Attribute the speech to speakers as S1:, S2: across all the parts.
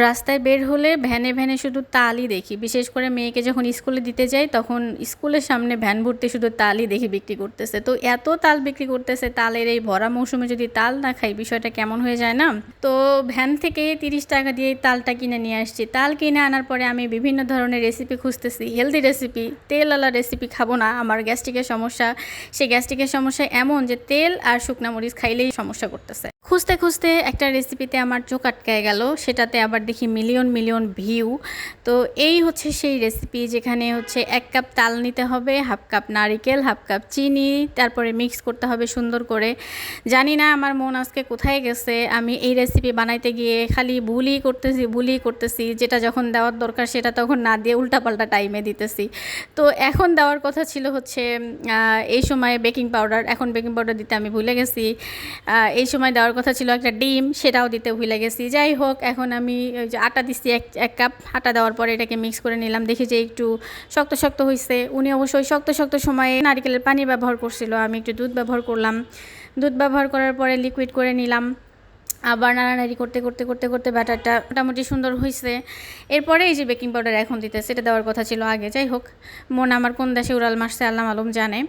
S1: রাস্তায় বের হলে ভ্যানে ভ্যানে শুধু তালই দেখি। বিশেষ করে মেয়েকে যখন স্কুলে দিতে যাই, তখন স্কুলের সামনে ভ্যান ভর্তি শুধু তালই দেখি বিক্রি করতেছে। তো এত তাল বিক্রি করতেছে, তালের এই ভরা মৌসুমে যদি তাল না খাই, বিষয়টা কেমন হয়ে যায় না? তো ভ্যান থেকে তিরিশ টাকা দিয়ে তালটা কিনে নিয়ে আসছি। তাল কিনে আনার পরে আমি বিভিন্ন ধরনের রেসিপি খুঁজতেছি হেলদি রেসিপি তেলওয়ালা রেসিপি খাব না, আমার গ্যাস্ট্রিকের সমস্যা। সেই গ্যাস্ট্রিকের সমস্যা এমন যে তেল আর শুকনা মরিচ খাইলেই সমস্যা করতেছে। খুঁজতে খুঁজতে একটা রেসিপিতে আমার চোখ আটকায় গেল, সেটাতে আবার দেখি মিলিয়ন মিলিয়ন ভিউ। তো এই হচ্ছে সেই রেসিপি যেখানে হচ্ছে এক কাপ তাল নিতে হবে, হাফ কাপ নারিকেল, হাফ কাপ চিনি, তারপরে মিক্স করতে হবে সুন্দর করে। জানি না আমার মন আজকে কোথায় গেছে, আমি এই রেসিপি বানাইতে গিয়ে খালি ভুলই করতেছি ভুলই করতেছি, যেটা যখন দেওয়ার দরকার সেটা তখন না দিয়ে উল্টাপাল্টা টাইমে দিতেছি। তো এখন দেওয়ার কথা ছিল হচ্ছে এই সময় বেকিং পাউডার এখন বেকিং পাউডার দিতে আমি ভুলে গেছি। এই সময় দেওয়ার কথা ছিল একটা ডিম, সেটাও দিতে ভুলে গেছি। যাই হোক, এখন আমি ওই যে আটা দিচ্ছি এক এক কাপ আটা দেওয়ার পরে এটাকে মিক্স করে নিলাম। দেখি যে একটু শক্ত শক্ত হয়েছে উনি অবশ্যই শক্ত শক্ত সময়ে নারিকেলের পানি ব্যবহার করছিল। আমি একটু দুধ ব্যবহার করলাম। দুধ ব্যবহার করার পরে লিকুইড করে নিলাম। আবার নাড়ানাড়ি করতে করতে করতে করতে ব্যাটারটা মোটামুটি সুন্দর হয়েছে এরপরে এই যে বেকিং পাউডার এখন দিতে সেটা দেওয়ার কথা ছিল আগে। যাই হোক, মন আমার কোন দেশে উড়াল মারছে আল্লাহ আলম জানে।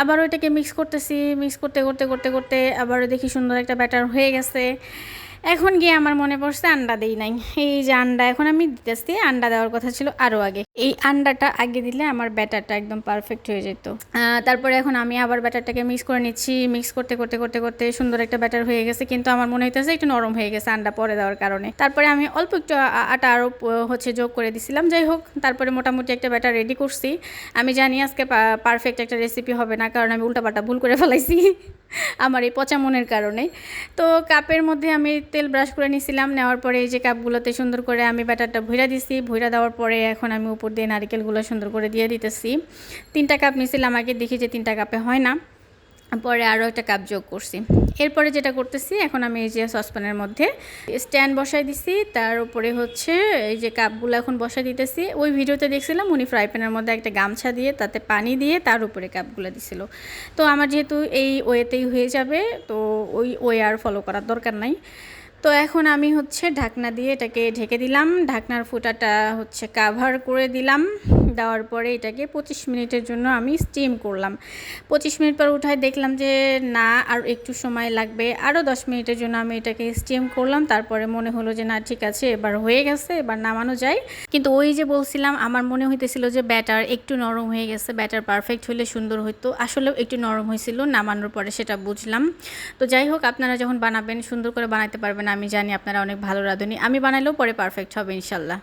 S1: আবার ওইটাকে মিক্স করতেছি মিক্স করতে করতে করতে করতে আবারও দেখি সুন্দর একটা ব্যাটার হয়ে গেছে। এখন গিয়ে আমার মনে পড়ছে আন্ডা দেই নাই। এই যে আন্ডা, এখন আমি দিতেছি। আন্ডা দেওয়ার কথা ছিল আরও আগে। এই আন্ডাটা আগে দিলে আমার ব্যাটারটা একদম পারফেক্ট হয়ে যেত। তারপরে এখন আমি আবার ব্যাটারটাকে মিক্স করে নিচ্ছি। মিক্স করতে করতে করতে করতে সুন্দর একটা ব্যাটার হয়ে গেছে। কিন্তু আমার মনে হইতেছে একটু নরম হয়ে গেছে আন্ডা পরে দেওয়ার কারণে। তারপরে আমি অল্প একটু আটা আরও হচ্ছে যোগ করে দিছিলাম। যাই হোক, তারপরে মোটামুটি একটা ব্যাটার রেডি করছি। আমি জানি আজকে পারফেক্ট একটা রেসিপি হবে না, কারণ আমি উল্টাপাল্টা ভুল করে ফেলাইছি আমার এই পচা মনের কারণে। তো কাপের মধ্যে আমি তেল ব্রাশ করে নিয়েছিলাম নেওয়ার পরে এই যে কাপগুলোতে সুন্দর করে আমি ব্যাটারটা ভুইরা দিছি। ভুইরা দেওয়ার পরে এখন আমি উপর দিয়ে নারিকেলগুলো সুন্দর করে দিয়ে দিতেছি। তিনটা কাপ নিয়েছিলাম আগে, দেখি যে তিনটা কাপে হয় না। পরে আরও একটা কাপ যোগ করছি। এরপরে যেটা করতেছি, এখন আমি এই যে সসপ্যানের মধ্যে স্ট্যান্ড বসাই দিছি। তার উপরে হচ্ছে এই যে কাপগুলো এখন বসাই দিতেছি। ওই ভিডিওতে দেখছিলাম উনি ফ্রাই প্যানের মধ্যে একটা গামছা দিয়ে, তাতে পানি দিয়ে তার উপরে কাপগুলো দিছিল। তো আমার যেহেতু এই ওয়েতেই হয়ে যাবে, তো ওই ওয়ে আর ফলো করার দরকার নাই। তো এখন আমি হচ্ছে ঢাকনা দিয়ে এটাকে ঢেকে দিলাম। ঢাকনার ফুটাটা হচ্ছে কাভার করে দিলাম। দেওয়ার পরে এটাকে পঁচিশ মিনিটের জন্য আমি স্টিম করলাম। পঁচিশ মিনিট পর উঠায় দেখলাম যে না, আর একটু সময় লাগবে। আরও দশ মিনিটের জন্য আমি এটাকে স্টিম করলাম। তারপরে মনে হলো যে না, ঠিক আছে, এবার হয়ে গেছে, এবার নামানো যায়। কিন্তু ওই যে বলছিলাম, আমার মনে হইতেছিল যে ব্যাটার একটু নরম হয়ে গেছে। ব্যাটার পারফেক্ট হলে সুন্দর হতো আসলেও একটু নরম হয়েছিল নামানোর পরে সেটা বুঝলাম। তো যাই হোক, আপনারা যখন বানাবেন, সুন্দর করে বানাতে পারবেন আমি জানি আপনারা অনেক ভালো রাঁধুনি। আমি বানাইলেও পরে পারফেক্ট হবে ইনশাল্লাহ।